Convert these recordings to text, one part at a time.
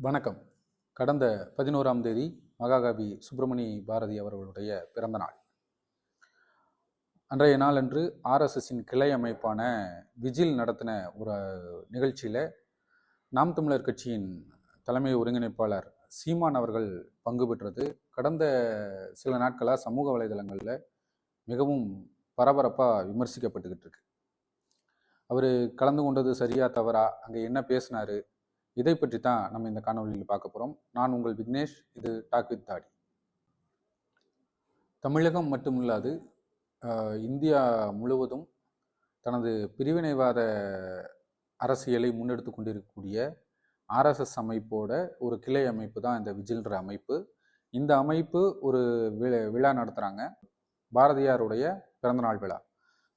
வணக்கம். கடந்த பதினோராம் தேதி மகாகவி சுப்பிரமணி பாரதி அவர்களுடைய பிறந்த நாள். அன்றைய நாளன்று ஆர்எஸ்எஸின் கிளை அமைப்பான விஜில் நடத்தின ஒரு நிகழ்ச்சியில் நாம் தமிழர் கட்சியின் தலைமை ஒருங்கிணைப்பாளர் சீமான் அவர்கள் பங்கு பெற்றது. கடந்த சில நாட்களாக சமூக வலைதளங்களில் மிகவும் பரபரப்பாக விமர்சிக்கப்பட்டுக்கிட்டு இருக்கு. அவர் கலந்து கொண்டது சரியா தவறா அங்கே என்ன பேசினாரு இதை பற்றி தான் நம்ம இந்த காணொலியில் பார்க்க போகிறோம் நான் உங்கள் விக்னேஷ் இது டாக் வித் தாடி தமிழகம் மட்டுமில்லாது இந்தியா முழுவதும் தனது பிரிவினைவாத அரசியலை முன்னெடுத்து கொண்டிருக்கக்கூடிய ஆர்எஸ்எஸ் அமைப்போட ஒரு கிளை அமைப்பு தான் இந்த விஜில்ன்ற அமைப்பு. இந்த அமைப்பு ஒரு விழா நடத்துகிறாங்க பாரதியாருடைய பிறந்தநாள் விழா.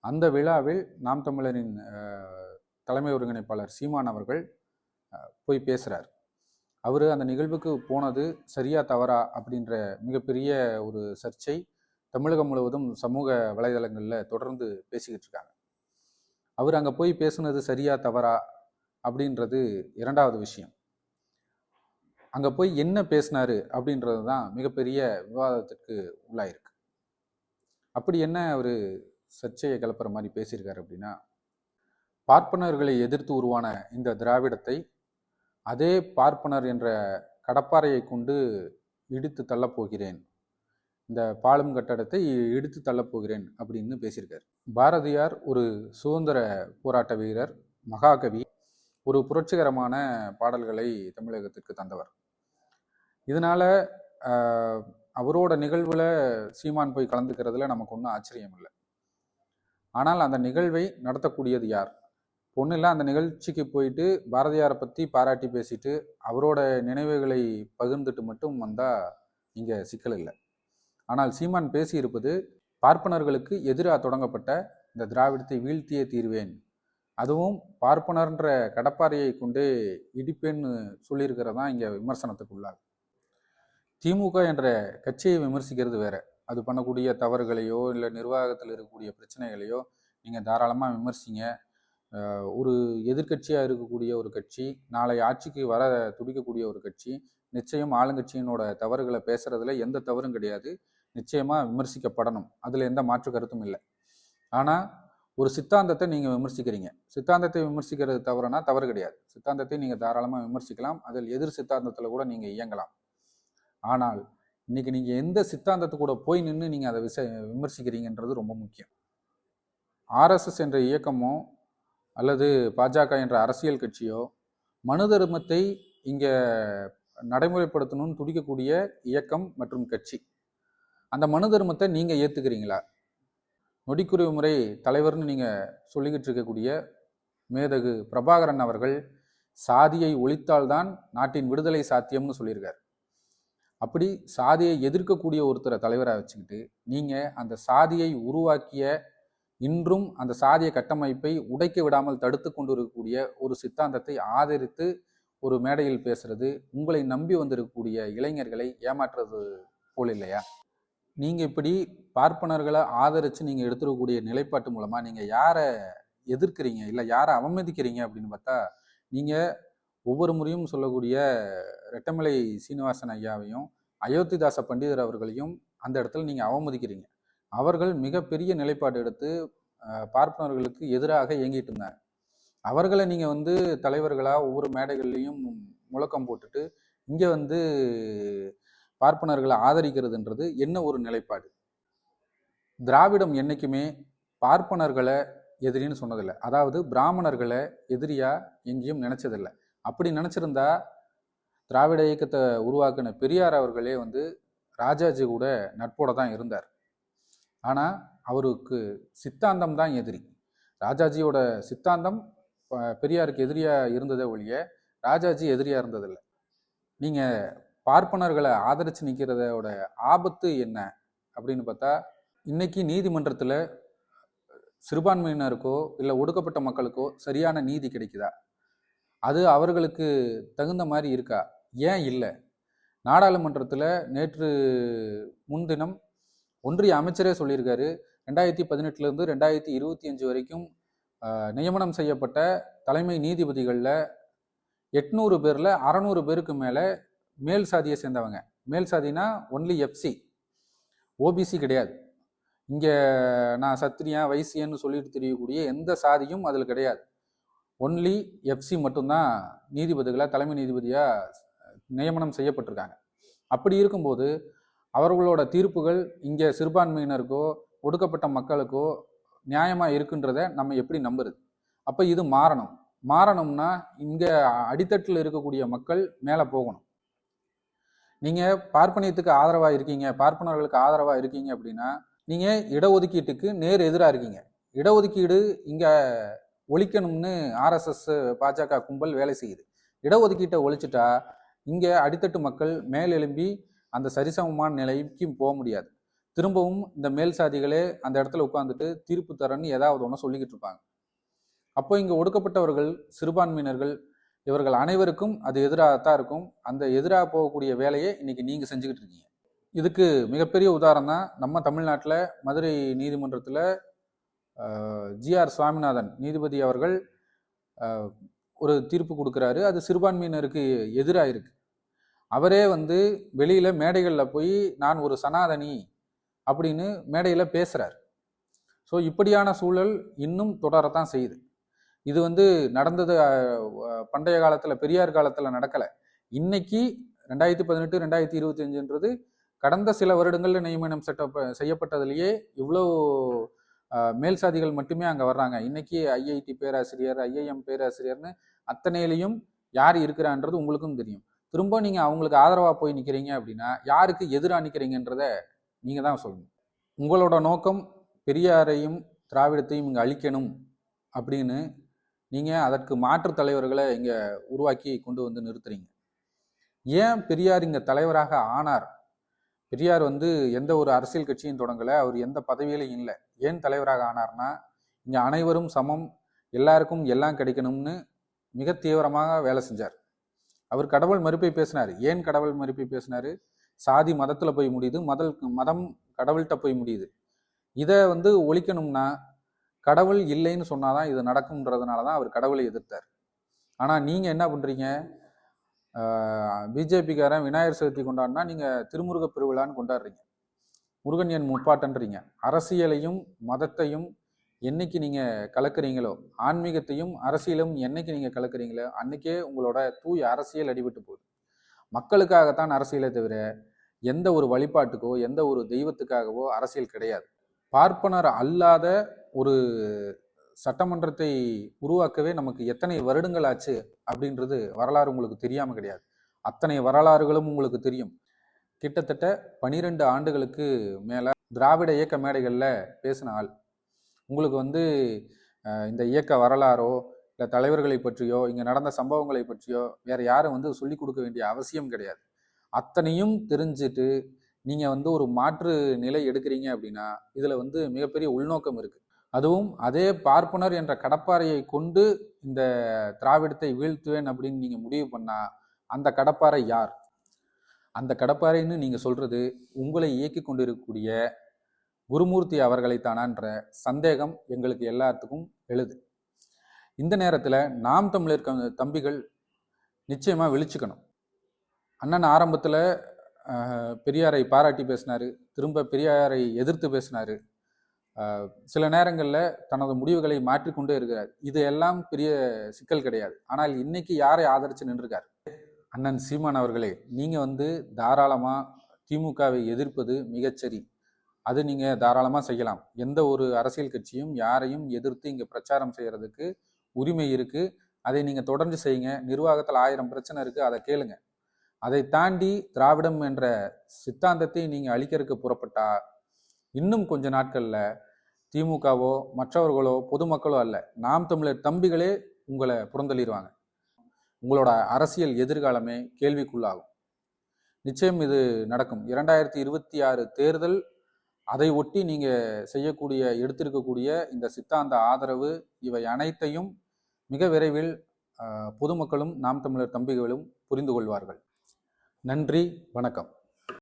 அந்த விழாவில் நாம் தமிழரின் தலைமை ஒருங்கிணைப்பாளர் சீமான் அவர்கள் போய் பேசுகிறார் அவர் அந்த நிகழ்வுக்கு போனது சரியா தவறா அப்படின்ற மிகப்பெரிய ஒரு சர்ச்சை தமிழகம் முழுவதும் சமூக வலைதளங்களில் தொடர்ந்து பேசிக்கிட்டு இருக்காங்க. அவர் அங்கே போய் பேசுனது சரியா தவறா அப்படின்றது இரண்டாவது விஷயம். அங்கே போய் என்ன பேசினாரு அப்படின்றது தான் மிகப்பெரிய விவாதத்திற்கு உள்ளாயிருக்கு. அப்படி என்ன அவர் சர்ச்சையை கிளப்புற மாதிரி பேசியிருக்காரு அப்படின்னா பார்ப்பனர்களை எதிர்த்து உருவான இந்த திராவிடத்தை அதே பார்ப்பனர் என்ற கடப்பாறையை கொண்டு இடித்து தள்ளப் போகிறேன் இந்த பாலும் கட்டடத்தை இடித்து தள்ளப் போகிறேன் அப்படின்னு பேசியிருக்கார். பாரதியார் ஒரு சுதந்திர போராட்ட வீரர் மகாகவி ஒரு புரட்சிகரமான பாடல்களை தமிழகத்திற்கு தந்தவர். இதனால் அவரோட நிகழ்வில் சீமான் போய் கலந்துக்கிறதுல நமக்கு ஒன்றும் ஆச்சரியம் இல்லை. ஆனால் அந்த நிகழ்வை நடத்தக்கூடியது யார்? பொண்ணுலாம் அந்த நிகழ்ச்சிக்கு போயிட்டு பாரதியாரை பற்றி பாராட்டி பேசிட்டு அவரோட நினைவுகளை பகிர்ந்துட்டு மட்டும் வந்தால் இங்கே சிக்கல் இல்லை. ஆனால் சீமான் பேசியிருப்பது பார்ப்பனர்களுக்கு எதிராக தொடங்கப்பட்ட இந்த திராவிடத்தை வீழ்த்தியே தீர்வேன். அதுவும் பார்ப்பனர்ன்ற கடப்பாறையை கொண்டு இடிப்பேன்னு சொல்லியிருக்கிறதான் இங்கே விமர்சனத்துக்கு உள்ளாகும் திமுக என்ற கட்சியை விமர்சிக்கிறது வேற. அது பண்ணக்கூடிய தவறுகளையோ இல்லை நிர்வாகத்தில் இருக்கக்கூடிய பிரச்சனைகளையோ நீங்கள் தாராளமாக விமர்சிங்க. ஒரு எதிர்க்கட்சியாக இருக்கக்கூடிய ஒரு கட்சி நாளை ஆட்சிக்கு வர துடிக்கக்கூடிய ஒரு கட்சி நிச்சயம் ஆளுங்கட்சியினோட தவறுகளை பேசுறதுல எந்த தவறும் கிடையாது. நிச்சயமாக விமர்சிக்கப்படணும். அதில் எந்த மாற்று கருத்தும் இல்லை. ஆனால் ஒரு சித்தாந்தத்தை நீங்கள் விமர்சிக்கிறீங்க. சித்தாந்தத்தை விமர்சிக்கிறது தவறுனா தவறு கிடையாது. சித்தாந்தத்தை நீங்கள் தாராளமாக விமர்சிக்கலாம். அதில் எதிர் சித்தாந்தத்தில் கூட நீங்கள் இயங்கலாம். ஆனால் இன்னைக்கு நீங்கள் எந்த சித்தாந்தத்து கூட போய் நின்று நீங்கள் அதை விச விமர்சிக்கிறீங்கன்றது ரொம்ப முக்கியம். ஆர்எஸ்எஸ் என்ற இயக்கமும் அல்லது பாஜக என்ற அரசியல் கட்சியோ மனு தர்மத்தை இங்கே நடைமுறைப்படுத்தணும்னு துடிக்கக்கூடிய இயக்கம் மற்றும் கட்சி அந்த மனு தர்மத்தை நீங்கள் ஏற்றுக்கிறீங்களா நொடிக்குறைவு முறை தலைவர்னு நீங்கள் சொல்லிக்கிட்டு இருக்கக்கூடிய மேதகு பிரபாகரன் அவர்கள் சாதியை ஒழித்தால்தான் நாட்டின் விடுதலை சாத்தியம்னு சொல்லியிருக்கார். அப்படி சாதியை எதிர்க்கக்கூடிய ஒருத்தரை தலைவராக வச்சுக்கிட்டு நீங்கள் அந்த சாதியை உருவாக்கிய இன்றும் அந்த சாதிய கட்டமைப்பை உடைக்க விடாமல் தடுத்து கொண்டிருக்கக்கூடிய ஒரு சித்தாந்தத்தை ஆதரித்து ஒரு மேடையில் பேசுறது உங்களை நம்பி வந்திருக்கக்கூடிய இளைஞர்களை ஏமாற்றுறது போல் இல்லையா? நீங்கள் இப்படி பார்ப்பனர்களை ஆதரித்து நீங்கள் எடுத்துருக்கக்கூடிய நிலைப்பாட்டு மூலமாக நீங்கள் யாரை எதிர்க்கிறீங்க? இல்லை யாரை அவமதிக்கிறீங்க அப்படின்னு பார்த்தா நீங்கள் ஒவ்வொரு முறையும் சொல்லக்கூடிய ரெட்டமலை சீனிவாசன் ஐயாவையும் அயோத்திதாச பண்டிதர் அவர்களையும் அந்த இடத்துல நீங்கள் அவமதிக்கிறீங்க. அவர்கள் மிகப்பெரிய நிலைப்பாடு எடுத்து பார்ப்பனர்களுக்கு எதிராக இயங்கிட்டு இருந்தாங்க. அவர்களை நீங்கள் வந்து தலைவர்களாக ஒவ்வொரு மேடைகள்லையும் முழக்கம் போட்டுட்டு இங்கே வந்து பார்ப்பனர்களை ஆதரிக்கிறதுன்றது என்ன ஒரு நிலைப்பாடு? திராவிடம் என்றைக்குமே பார்ப்பனர்களை எதிரின்னு சொன்னதில்லை. அதாவது பிராமணர்களை எதிரியாக எங்கேயும் நினச்சதில்லை. அப்படி நினச்சிருந்தா திராவிட இயக்கத்தை உருவாக்கின பெரியார் அவர்களே வந்து ராஜாஜி கூட நட்போட தான் இருந்தார். ஆனால் அவருக்கு சித்தாந்தம் தான் எதிரி. ராஜாஜியோட சித்தாந்தம் பெரியாருக்கு எதிரியாக இருந்ததே ஒழிய ராஜாஜி எதிரியாக இருந்ததில்லை. நீங்கள் பார்ப்பனர்களை ஆதரித்து நிற்கிறதோட ஆபத்து என்ன அப்படின்னு பார்த்தா இன்னைக்கு நீதிமன்றத்தில் சிறுபான்மையினருக்கோ இல்லை ஒடுக்கப்பட்ட மக்களுக்கோ சரியான நீதி கிடைக்குதா? அது அவர்களுக்கு தகுந்த மாதிரி இருக்கா? ஏன் இல்லை? நாடாளுமன்றத்தில் நேற்று முன்தினம் ஒன்றிய அமைச்சரே சொல்லியிருக்காரு. ரெண்டாயிரத்தி பதினெட்டுலேருந்து ரெண்டாயிரத்தி இருபத்தி அஞ்சு வரைக்கும் நியமனம் செய்யப்பட்ட தலைமை நீதிபதிகளில் எட்நூறு பேரில் அறநூறு பேருக்கு மேலே மேல் சாதியை சேர்ந்தவங்க. மேல் சாதினா ஒன்லி எஃப்சி ஓபிசி கிடையாது. இங்கே நான் சத்திரியா வைசியன்னு சொல்லிட்டு தெரியக்கூடிய எந்த சாதியும் அதில் கிடையாது. ஒன்லி எஃப்சி மட்டும்தான் நீதிபதிகளாக தலைமை நீதிபதியாக நியமனம் செய்யப்பட்டிருக்காங்க. அப்படி இருக்கும்போது அவர்களோட தீர்ப்புகள் இங்கே சிறுபான்மையினருக்கோ ஒடுக்கப்பட்ட மக்களுக்கோ நியாயமாக இருக்குன்றத நம்ம எப்படி நம்புறது? அப்போ இது மாறணும். மாறணும்னா இங்கே அடித்தட்டில் இருக்கக்கூடிய மக்கள் மேலே போகணும். நீங்கள் பார்ப்பனியத்துக்கு ஆதரவாக இருக்கீங்க பார்ப்பனர்களுக்கு ஆதரவாக இருக்கீங்க அப்படின்னா நீங்கள் இடஒதுக்கீட்டுக்கு நேர் எதிராக இருக்கீங்க. இடஒதுக்கீடு இங்கே ஒழிக்கணும்னு ஆர்எஸ்எஸ் பாஜக கும்பல் வேலை செய்யுது. இடஒதுக்கீட்டை ஒழிச்சிட்டா இங்கே அடித்தட்டு மக்கள் மேலெழும்பி அந்த சரிசமமான நிலைக்கு போக முடியாது. திரும்பவும் இந்த மேல் சாதிகளே அந்த இடத்துல உட்காந்துட்டு தீர்ப்பு தரன்னு ஏதாவது ஒன்று சொல்லிக்கிட்டு இருப்பாங்க. அப்போ இங்கே ஒடுக்கப்பட்டவர்கள் சிறுபான்மையினர்கள் இவர்கள் அனைவருக்கும் அது எதிராக தான் இருக்கும். அந்த எதிராக போகக்கூடிய வேலையை இன்னைக்கு நீங்கள் செஞ்சுக்கிட்டு இருக்கீங்க. இதுக்கு மிகப்பெரிய உதாரணம் தான் நம்ம தமிழ்நாட்டில் மதுரை நீதிமன்றத்தில் ஜிஆர் சுவாமிநாதன் நீதிபதி அவர்கள் ஒரு தீர்ப்பு கொடுக்குறாரு. அது சிறுபான்மையினருக்கு எதிராக இருக்குது அவரே வந்து வெளியில் மேடைகளில் போய் நான் ஒரு சனாதனி அப்படின்னு மேடையில் பேசுகிறார் ஸோ இப்படியான சூழல் இன்னும் தொடரத்தான் செய்யுது. இது வந்து நடந்தது பண்டைய காலத்தில் பெரியார் காலத்தில் நடக்கலை. இன்னைக்கு ரெண்டாயிரத்தி பதினெட்டு ரெண்டாயிரத்தி இருபத்தி அஞ்சுன்றது கடந்த சில வருடங்களில் நியமனம் செட்டப் செய்யப்பட்டதுலேயே இவ்வளோ மேல் சாதிகள் மட்டுமே அங்கே வர்றாங்க. இன்னைக்கு ஐஐடி பேராசிரியர் ஐஐஎம் பேராசிரியர்னு அத்தனையிலையும் யார் இருக்கிறான்றது உங்களுக்கும் தெரியும். திரும்ப நீங்கள் அவங்களுக்கு ஆதரவாக போய் நிற்கிறீங்க அப்படின்னா யாருக்கு எதிராக நிற்கிறீங்கன்றத நீங்கள் தான் சொல்லணும். உங்களோட நோக்கம் பெரியாரையும் திராவிடத்தையும் இங்கே அழிக்கணும் அப்படின்னு நீங்கள் அதற்கு மாற்று தலைவர்களை இங்கே உருவாக்கி கொண்டு வந்து நிறுத்துறீங்க. ஏன் பெரியார் இங்கே தலைவராக ஆனார்? பெரியார் வந்து எந்த ஒரு அரசியல் கட்சியும் தொடங்கலை அவர் எந்த பதவியிலையும் இல்லை. ஏன் தலைவராக ஆனார்னா இங்கே அனைவரும் சமம் எல்லாருக்கும் எல்லாம் கிடைக்கணும்னு மிக தீவிரமாக வேலை செஞ்சார். அவர் கடவுள் மறுப்பை பேசினார். ஏன் கடவுள் மறுப்பை பேசினார்? சாதி மதத்தில் போய் முடியுது. மதல் மதம் கடவுள்கிட்ட போய் முடியுது. இதை வந்து ஒழிக்கணும்னா கடவுள் இல்லைன்னு சொன்னாதான் இது நடக்கும்ன்றதுனால தான் அவர் கடவுளை எதிர்த்தார். ஆனால் நீங்கள் என்ன பண்ணுறீங்க பிஜேபிக்காரன் விநாயகர் சதுர்த்தி கொண்டாடினா நீங்கள் திருமுருக பெருவிழான்னு கொண்டாடுறீங்க. முருகன் என் முப்பாட்டன்றீங்க. அரசியலையும் மதத்தையும் என்னைக்கு நீங்கள் கலக்குறீங்களோ ஆன்மீகத்தையும் அரசியலும் என்னைக்கு நீங்கள் கலக்குறீங்களோ அன்னைக்கே உங்களோட தூய அரசியல் அடிபட்டு போகுது. மக்களுக்காகத்தான் அரசியலை தவிர எந்த ஒரு வழிபாட்டுக்கோ எந்த ஒரு தெய்வத்துக்காகவோ அரசியல் கிடையாது. பார்ப்பனர் அல்லாத ஒரு சட்டமன்றத்தை உருவாக்கவே நமக்கு எத்தனை வருடங்கள் ஆச்சு அப்படின்றது வரலாறு உங்களுக்கு தெரியாமல் கிடையாது. அத்தனை வரலாறுகளும் உங்களுக்கு தெரியும். கிட்டத்தட்ட பனிரெண்டு ஆண்டுகளுக்கு மேலே திராவிட இயக்க மேடைகளில் பேசின ஆள். உங்களுக்கு வந்து இந்த இயக்க வரலாறோ இல்லை தலைவர்களை பற்றியோ இங்கே நடந்த சம்பவங்களை பற்றியோ வேறு யாரும் வந்து சொல்லிக் கொடுக்க வேண்டிய அவசியம் கிடையாது. அத்தனையும் தெரிஞ்சுட்டு நீங்கள் வந்து ஒரு மாற்று நிலை எடுக்கிறீங்க அப்படின்னா இதில் வந்து மிகப்பெரிய உள்நோக்கம் இருக்குது அதுவும் அதே பார்ப்பனர் என்ற கடப்பாறையை கொண்டு இந்த திராவிடத்தை வீழ்த்துவேன் அப்படின்னு நீங்கள் முடிவு பண்ணால் அந்த கடப்பாறை யார்? அந்த கடப்பாறைன்னு நீங்கள் சொல்கிறது உங்களை இயக்கி கொண்டிருக்கக்கூடிய குருமூர்த்தி அவர்களைத்தானான்ற சந்தேகம் எங்களுக்கு எல்லாத்துக்கும் எழுது. இந்த நேரத்தில் நாம் தமிழர் தம்பிகள் நிச்சயமாக விழிச்சுக்கணும். அண்ணன் ஆரம்பத்தில் பெரியாரை பாராட்டி பேசினார் திரும்ப பெரியாரை எதிர்த்து பேசினார். சில நேரங்களில் தனது முடிவுகளை மாற்றிக்கொண்டே இருக்கிறார். இது எல்லாம் பெரிய சிக்கல் கிடையாது. ஆனால் இன்னைக்கு யாரை ஆதரித்து நின்றுருக்கார்? அண்ணன் சீமான் அவர்களே நீங்கள் வந்து தாராளமாக திமுகவை எதிர்ப்பது மிகச்சரி அது நீங்க தாராளமா செய்யலாம். எந்த ஒரு அரசியல் கட்சியும் யாரையும் எதிர்த்து இங்க பிரச்சாரம் செய்யறதுக்கு உரிமை இருக்கு. அதை நீங்க தொடர்ந்து செய்யுங்க. நிர்வாகத்தில் ஆயிரம் பிரச்சனை இருக்கு. அதை கேளுங்க. அதை தாண்டி திராவிடம் என்ற சித்தாந்தத்தை நீங்க அழிக்கிறதுக்கு புறப்பட்டா இன்னும் கொஞ்ச நாட்கள்ல திமுகவோ மற்றவர்களோ பொதுமக்களோ அல்ல நாம் தமிழர் தம்பிகளே உங்களை புறந்தள்ளிடுவாங்க. உங்களோட அரசியல் எதிர்காலமே கேள்விக்குள்ளாகும். நிச்சயம் இது நடக்கும். இரண்டாயிரத்தி இருபத்தி ஆறு தேர்தல் அதை ஒட்டி நீங்க செய்யக்கூடிய எடுத்திருக்கக்கூடிய இந்த சித்தாந்த ஆதரவு இவை அனைத்தையும் மிக விரைவில் பொதுமக்களும் நாம் தமிழர் தம்பிகளும் புரிந்து கொள்வார்கள். நன்றி வணக்கம்.